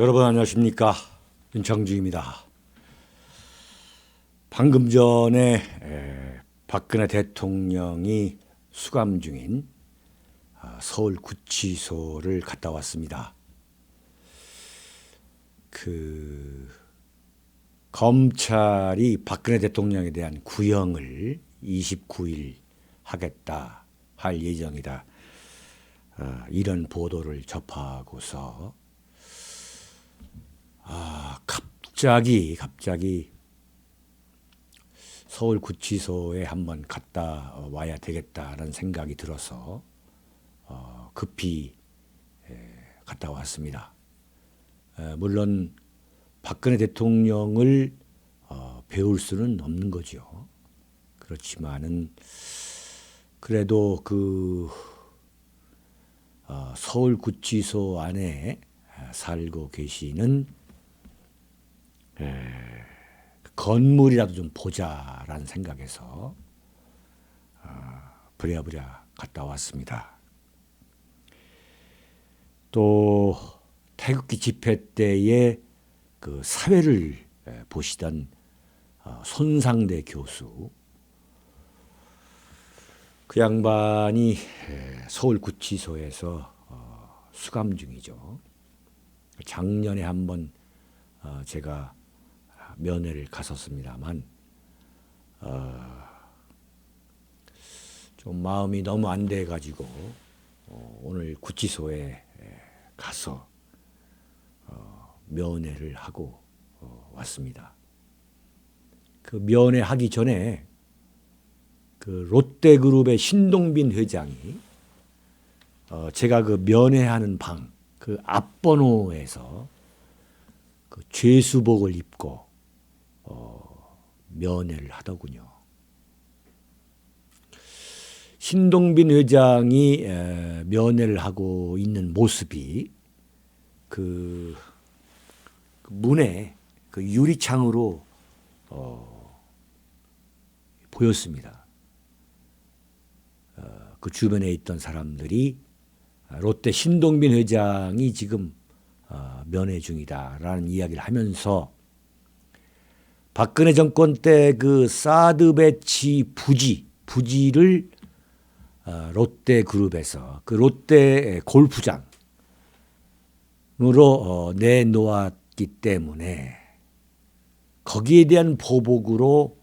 여러분 안녕하십니까 윤창주입니다. 방금 전에 에, 박근혜 대통령이 수감 중인 아, 서울 구치소를 갔다 왔습니다. 그 검찰이 박근혜 대통령에 대한 구형을 29일 하겠다 할 예정이다. 어, 이런 보도를 접하고서 아, 갑자기 갑자기 서울 구치소에 한번 갔다 와야 되겠다라는 생각이 들어서 어, 급히 에, 갔다 왔습니다. 에, 물론 박근혜 대통령을 어, 배울 수는 없는 거죠. 그렇지만은 그래도 그 어, 서울 구치소 안에 살고 계시는 에, 건물이라도 좀 보자라는 생각에서 어, 부랴부랴 갔다 왔습니다. 또 태극기 집회 때에 그 사회를 에, 보시던 어, 손상대 교수 그 양반이 에, 서울 구치소에서 어, 수감 중이죠. 작년에 한번 어, 제가 면회를 갔었습니다만 어, 좀 마음이 너무 안 돼 가지고 어, 오늘 구치소에 에, 가서 어, 면회를 하고 어, 왔습니다. 그 면회하기 전에 그 롯데그룹의 신동빈 회장이 어, 제가 그 면회하는 방 그 앞번호에서 그 죄수복을 입고 어, 면회를 하더군요. 신동빈 회장이 에, 면회를 하고 있는 모습이 그, 그 문에 그 유리창으로 어, 보였습니다. 어, 그 주변에 있던 사람들이 롯데 신동빈 회장이 지금 어, 면회 중이다라는 이야기를 하면서 박근혜 정권 때 그 사드 배치 부지 부지를 어, 롯데 그룹에서 그 롯데 골프장으로 어, 내놓았기 때문에 거기에 대한 보복으로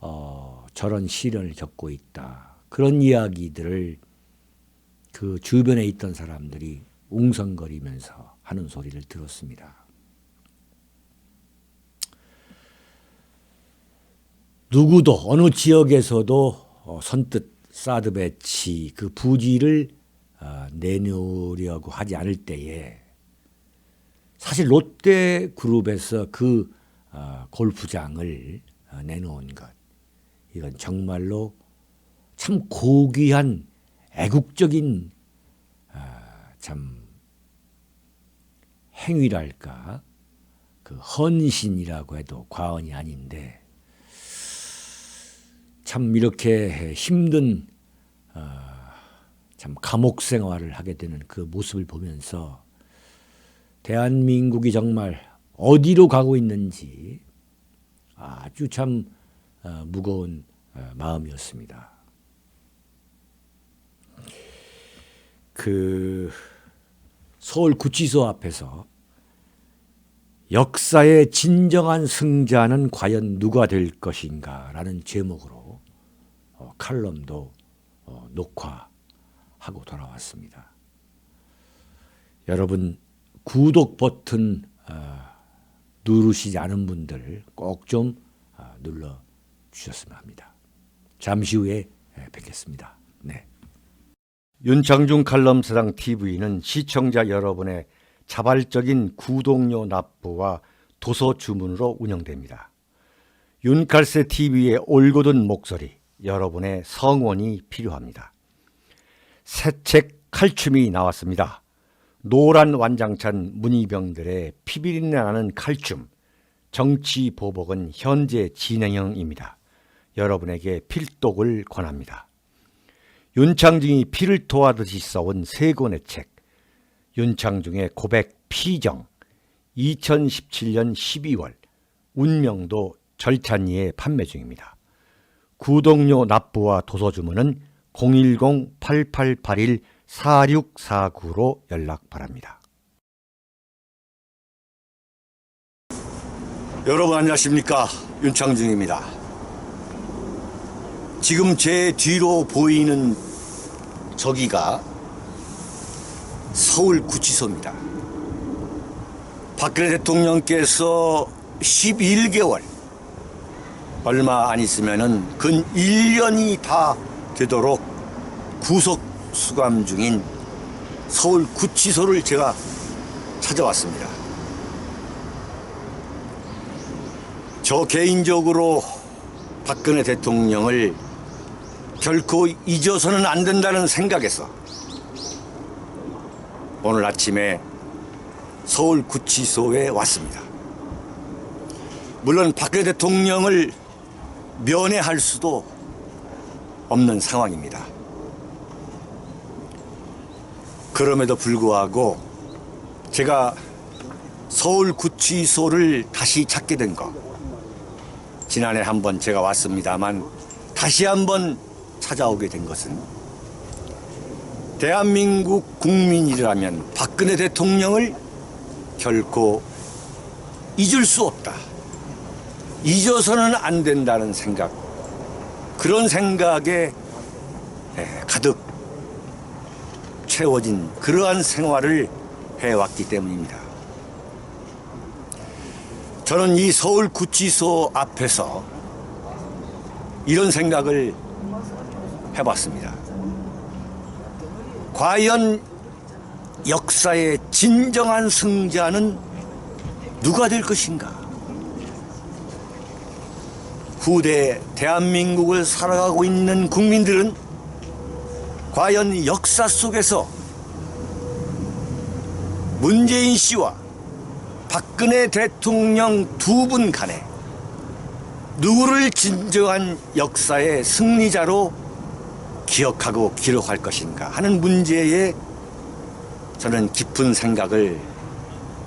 어, 저런 시련을 겪고 있다. 그런 이야기들을 그 주변에 있던 사람들이 웅성거리면서 하는 소리를 들었습니다. 누구도 어느 지역에서도 어, 선뜻 사드 배치 그 부지를 어, 내놓으려고 하지 않을 때에 사실 롯데 그룹에서 그 어, 골프장을 어, 내놓은 것. 이건 정말로 참 고귀한 애국적인 아, 참 행위랄까? 그 헌신이라고 해도 과언이 아닌데 참 이렇게 힘든 어, 참 감옥 생활을 하게 되는 그 모습을 보면서 대한민국이 정말 어디로 가고 있는지 아주 참 어, 무거운 어, 마음이었습니다. 그 서울 구치소 앞에서 역사의 진정한 승자는 과연 누가 될 것인가라는 제목으로 어, 칼럼도 어, 녹화하고 돌아왔습니다. 여러분 구독 버튼 어, 누르시지 않은 분들 꼭좀 어, 눌러 주셨으면 합니다. 잠시 후에 예, 뵙겠습니다. 네. 윤창중 칼럼 사랑 TV는 시청자 여러분의 자발적인 구독료 납부와 도서 주문으로 운영됩니다. 윤칼세 TV의 올곧은 목소리, 여러분의 성원이 필요합니다. 새 책 칼춤이 나왔습니다. 노란 완장찬 문희병들의 피비린내 나는 칼춤, 정치 보복은 현재 진행형입니다. 여러분에게 필독을 권합니다. 윤창중이 피를 토하듯이 써온 세 권의 책, 윤창중의 고백 피정, 2017년 12월 운명도 절찬리에 판매 중입니다. 구독료 납부와 도서 주문은 010-8881-4649로 연락 바랍니다. 여러분 안녕하십니까 윤창중입니다. 지금 제 뒤로 보이는 저기가 서울 구치소입니다. 박근혜 대통령께서 11개월 얼마 안 있으면은 근 1년이 다 되도록 구속 수감 중인 서울 구치소를 제가 찾아왔습니다. 저 개인적으로 박근혜 대통령을 결코 잊어서는 안 된다는 생각에서 오늘 아침에 서울 구치소에 왔습니다. 물론 박근혜 대통령을 면회할 수도 없는 상황입니다. 그럼에도 불구하고 제가 서울 구치소를 다시 찾게 된 것. 지난해 한번 제가 왔습니다만 다시 한번 찾아오게 된 것은 대한민국 국민이라면 박근혜 대통령을 결코 잊을 수 없다. 잊어서는 안 된다는 생각. 그런 생각에 에, 가득 채워진 그러한 생활을 해왔기 때문입니다. 저는 이 서울 구치소 앞에서 이런 생각을 해봤습니다. 과연 역사의 진정한 승자는 누가 될 것인가? 후대 대한민국을 살아가고 있는 국민들은 과연 역사 속에서 문재인 씨와 박근혜 대통령 두 분 간에 누구를 진정한 역사의 승리자로 기억하고 기록할 것인가 하는 문제에 저는 깊은 생각을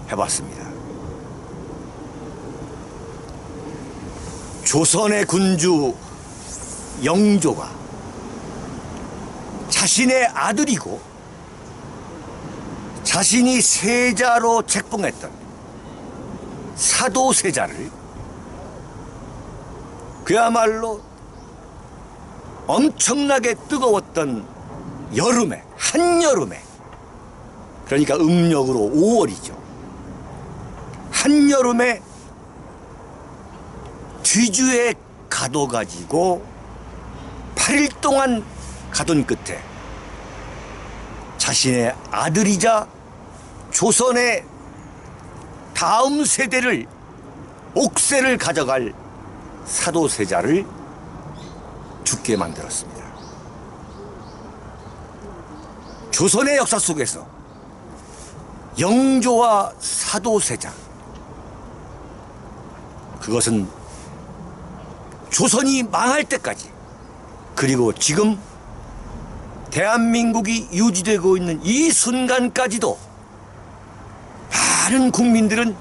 해봤습니다. 조선의 군주 영조가 자신의 아들이고 자신이 세자로 책봉했던 사도세자를 그야말로 엄청나게 뜨거웠던 여름에 한여름에 그러니까 음력으로 5월이죠. 한여름에 뒤주에 가둬가지고 8일 동안 가둔 끝에 자신의 아들이자 조선의 다음 세대를 옥세를 가져갈 사도세자를 죽게 만들었습니다. 조선의 역사 속에서 영조와 사도세자 그것은 조선이 망할 때까지 그리고 지금 대한민국이 유지되고 있는 이 순간까지도 많은 국민들은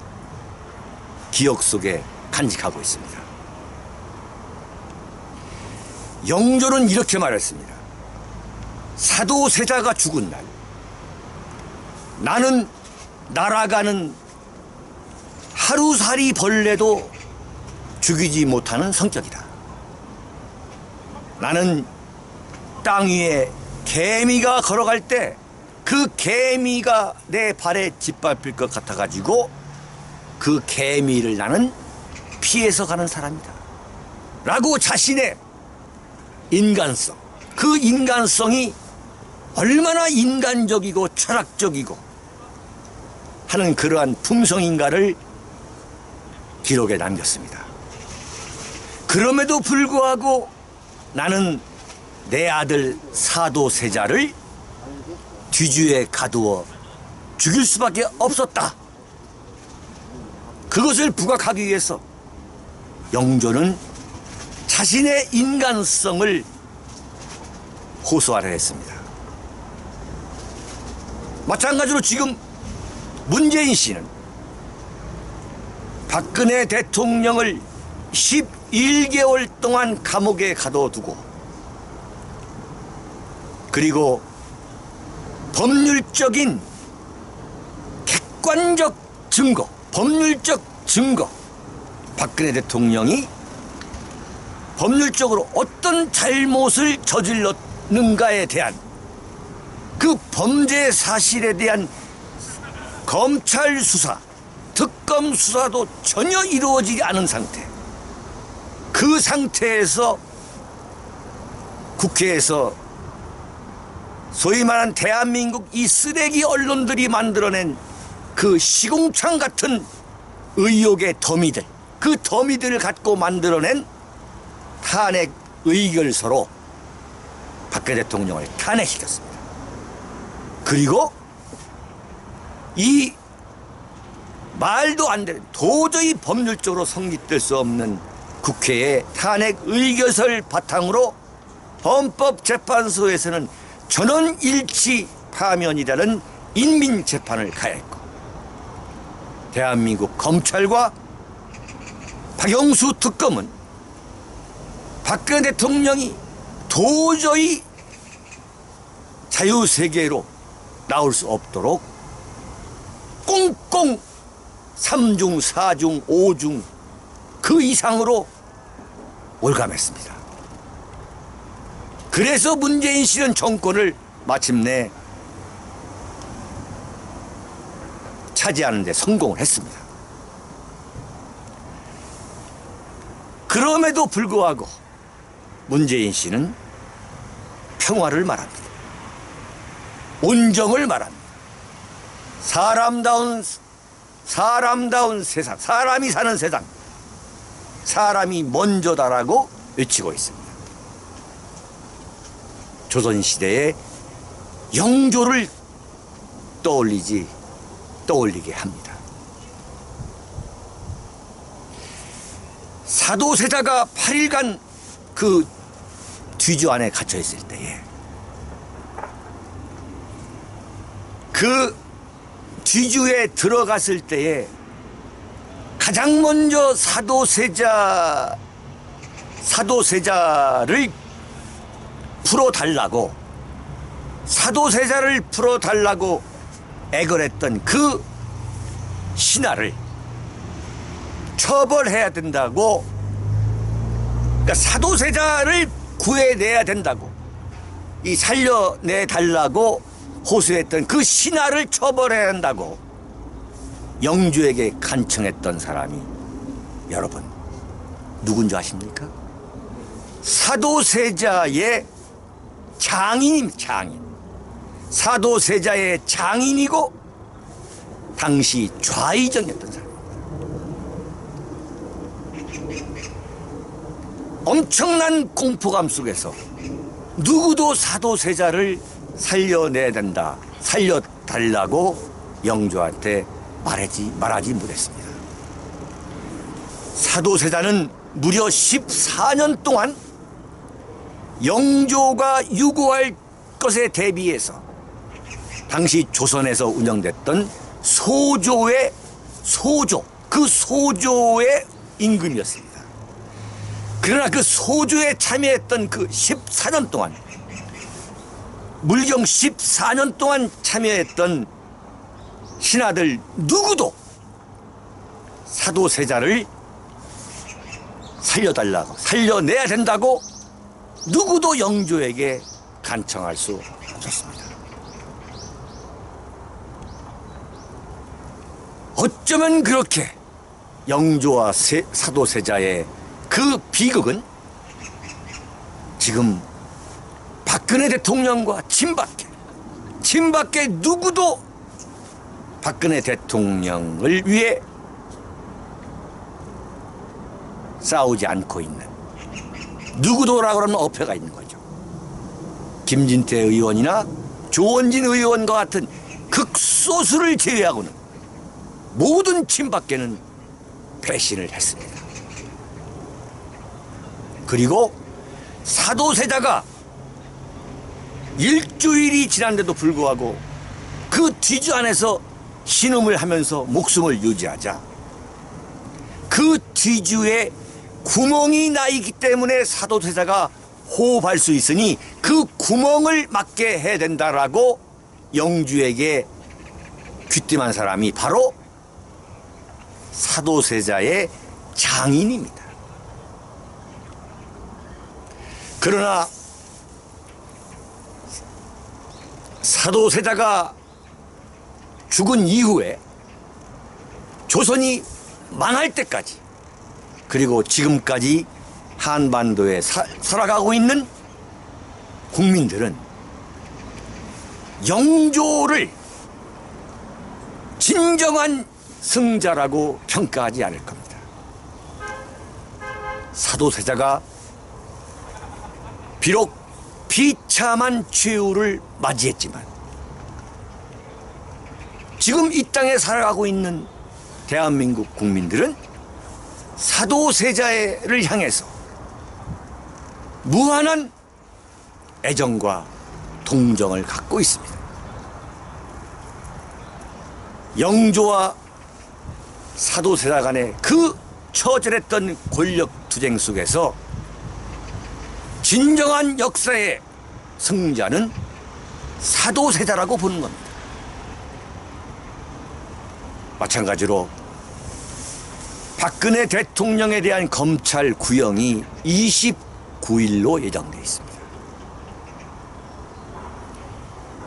기억 속에 간직하고 있습니다. 영조는 이렇게 말했습니다. 사도세자가 죽은 날, 나는 날아가는 하루살이 벌레도 죽이지 못하는 성격이다. 나는 땅 위에 개미가 걸어갈 때 그 개미가 내 발에 짓밟힐 것 같아가지고 그 개미를 나는 피해서 가는 사람이다. 라고 자신의 인간성, 그 인간성이 얼마나 인간적이고 철학적이고 하는 그러한 품성인가를 기록에 남겼습니다. 그럼에도 불구하고 나는 내 아들 사도세자를 뒤주에 가두어 죽일 수밖에 없었다. 그것을 부각하기 위해서 영조는 자신의 인간성을 호소하려 했습니다. 마찬가지로 지금 문재인 씨는 박근혜 대통령을 11개월 동안 감옥에 가둬두고 그리고 법률적인 객관적 증거, 법률적 증거, 박근혜 대통령이 법률적으로 어떤 잘못을 저질렀는가에 대한 그 범죄 사실에 대한 검찰 수사, 특검 수사도 전혀 이루어지지 않은 상태. 그 상태에서 국회에서 소위 말한 대한민국 이 쓰레기 언론들이 만들어낸 그 시궁창 같은 의혹의 더미들, 그 더미들을 갖고 만들어낸 탄핵 의결서로 박근혜 대통령을 탄핵시켰습니다. 그리고 이 말도 안 되는 도저히 법률적으로 성립될 수 없는 국회의 탄핵 의결서를 바탕으로 헌법재판소에서는 전원 일치 파면이라는 인민재판을 가했고 대한민국 검찰과 박영수 특검은 박근혜 대통령이 도저히 자유세계로 나올 수 없도록 꽁꽁 3중, 4중, 5중 그 이상으로 올감했습니다. 그래서 문재인 씨는 정권을 마침내 차지하는 데 성공을 했습니다. 그럼에도 불구하고 문재인 씨는 평화를 말합니다. 온정을 말합니다. 사람다운 사람다운 세상, 사람이 사는 세상, 사람이 먼저다라고 외치고 있습니다. 조선 시대의 영조를 떠올리지 떠올리게 합니다. 사도세자가 8일간 그 뒤주 안에 갇혀 있을 때에 그 뒤주에 들어갔을 때에 가장 먼저 사도세자 사도세자를 풀어달라고 사도세자를 풀어달라고 애걸했던 그 신하를 처벌해야 된다고 그러니까 사도세자를 구해내야 된다고 이 살려내 달라고 호소했던 그 신하를 처벌해야 한다고 영주에게 간청했던 사람이 여러분 누군지 아십니까? 사도세자의 장인입니다. 장인. 사도세자의 장인이고 당시 좌의정이었던 사람. 엄청난 공포감 속에서 누구도 사도세자를 살려내야 된다, 살려달라고 영조한테 말하지, 말하지 못했습니다. 사도세자는 무려 14년 동안 영조가 유고할 것에 대비해서 당시 조선에서 운영됐던 소조의 소조, 그 소조의 임금이었습니다. 그러나 그 소조에 참여했던 그 14년 동안 물경 14년 동안 참여했던 신하들 누구도 사도세자를 살려달라고 살려내야 된다고 누구도 영조에게 간청할 수 없었습니다. 어쩌면 그렇게 영조와 세- 사도세자의 그 비극은 지금 박근혜 대통령과 친박계, 친박계 누구도 박근혜 대통령을 위해 싸우지 않고 있는 누구도라 그러면 어폐가 있는 거죠. 김진태 의원이나 조원진 의원과 같은 극소수를 제외하고는 모든 친박계는 배신을 했습니다. 그리고 사도세자가 일주일이 지난데도 불구하고 그 뒤주 안에서 신음을 하면서 목숨을 유지하자 그 뒤주에 구멍이 나 있기 때문에 사도세자가 호흡할 수 있으니 그 구멍을 막게 해야 된다라고 영주에게 귀띔한 사람이 바로 사도세자의 장인입니다. 그러나 사도세자가 죽은 이후에 조선이 망할 때까지 그리고 지금까지 한반도에 사- 살아가고 있는 국민들은 영조를 진정한 승자라고 평가하지 않을 겁니다. 사도세자가 비록 비참한 최후를 맞이했지만 지금 이 땅에 살아가고 있는 대한민국 국민들은 사도세자를 향해서 무한한 애정과 동정을 갖고 있습니다. 영조와 사도세자 간의 그 처절했던 권력 투쟁 속에서 진정한 역사의 승자는 사도세자라고 보는 겁니다. 마찬가지로 박근혜 대통령에 대한 검찰 구형이 29일로 예정돼 있습니다.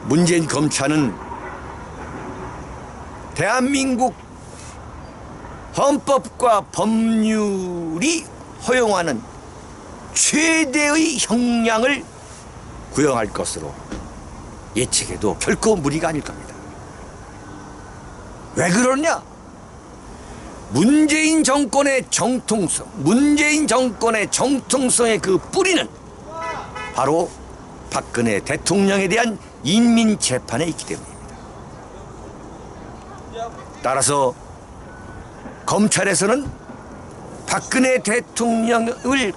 문재인 검찰은 대한민국 헌법과 법률이 허용하는 최대의 형량을 구형할 것으로 예측해도 결코 무리가 아닐 겁니다. 왜 그러냐? 문재인 정권의 정통성, 문재인 정권의 정통성의 그 뿌리는 바로 박근혜 대통령에 대한 인민 재판에 있기 때문입니다. 따라서 검찰에서는 박근혜 대통령을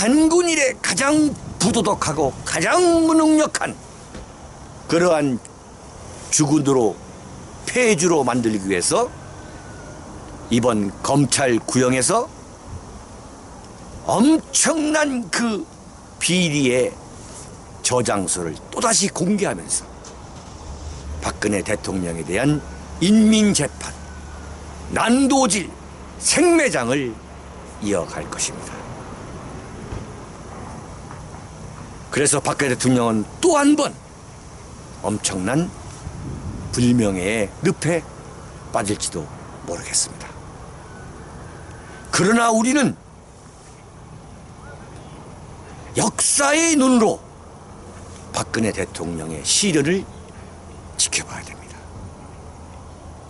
단군 일에 가장 부도덕하고 가장 무능력한 그러한 주군으로 폐주로 만들기 위해서 이번 검찰 구형에서 엄청난 그 비리의 저장소를 또다시 공개하면서 박근혜 대통령에 대한 인민재판, 난도질, 생매장을 이어갈 것입니다. 그래서 박근혜 대통령은 또 한 번 엄청난 불명예의 늪에 빠질지도 모르겠습니다. 그러나 우리는 역사의 눈으로 박근혜 대통령의 시련을 지켜봐야 됩니다.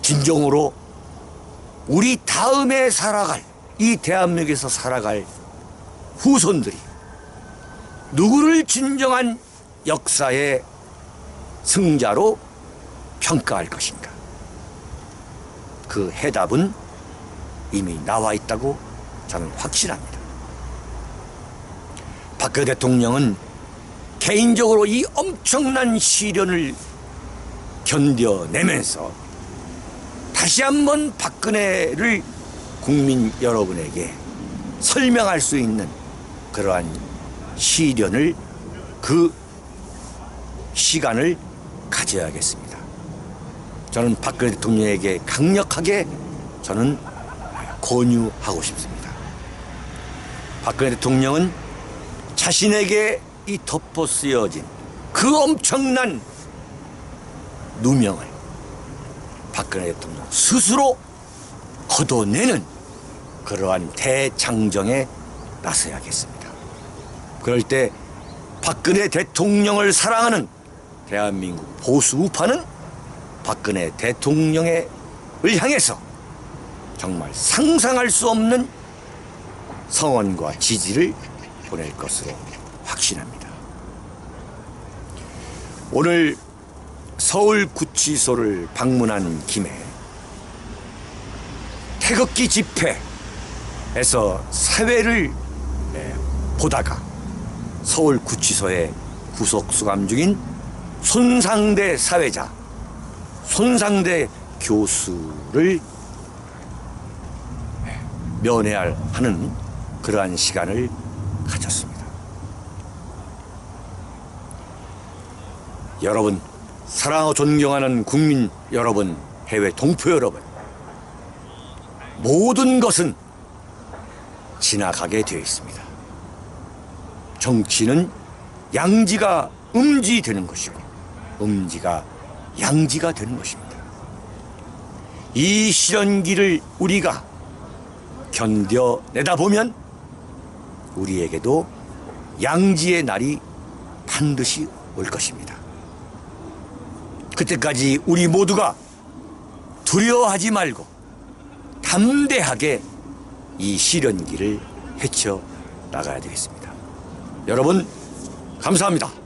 진정으로 우리 다음에 살아갈 이 대한민국에서 살아갈 후손들이 누구를 진정한 역사의 승자로 평가할 것인가? 그 해답은 이미 나와 있다고 저는 확신합니다. 박근혜 대통령은 개인적으로 이 엄청난 시련을 견뎌내면서 다시 한번 박근혜를 국민 여러분에게 설명할 수 있는 그러한 시련을 그 시간을 가져야겠습니다. 저는 박근혜 대통령에게 강력하게 저는 권유하고 싶습니다. 박근혜 대통령은 자신에게 이 덮어 쓰여진 그 엄청난 누명을 박근혜 대통령 스스로 걷어내는 그러한 대장정에 나서야겠습니다. 그럴 때 박근혜 대통령을 사랑하는 대한민국 보수 우파는 박근혜 대통령을 향해서 정말 상상할 수 없는 성원과 지지를 보낼 것으로 확신합니다. 오늘 서울 구치소를 방문한 김에 태극기 집회에서 사회를 예, 보다가 서울 구치소에 구속 수감 중인 손상대 사회자, 손상대 교수를 면회할 하는 그러한 시간을 가졌습니다. 여러분, 사랑하고 존경하는 국민 여러분, 해외 동포 여러분, 모든 것은 지나가게 되어 있습니다. 정치는 양지가 음지 되는 것이고, 음지가 양지가 되는 것입니다. 이 시련기를 우리가 견뎌내다 보면 우리에게도 양지의 날이 반드시 올 것입니다. 그때까지 우리 모두가 두려워하지 말고 담대하게 이 시련기를 헤쳐 나가야 되겠습니다. 여러분, 감사합니다.